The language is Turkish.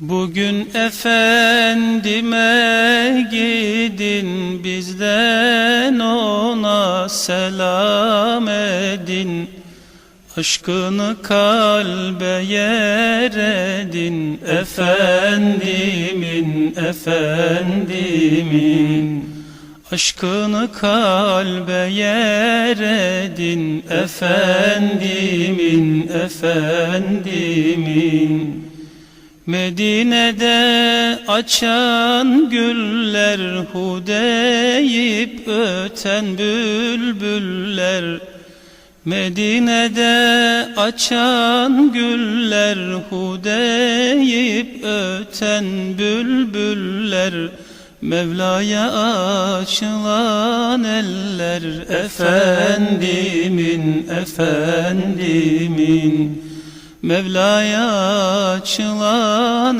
Bugün efendime gidin bizden ona selam edin. Aşkını kalbe yer edin efendimin efendimin. Aşkını kalbe yer edin efendimin efendimin Medine'de açan güller hudeyip öten bülbüller. Medine'de açan güller hudeyip öten bülbüller. Mevla'ya açılan eller efendimin efendimin Mevla'ya açılan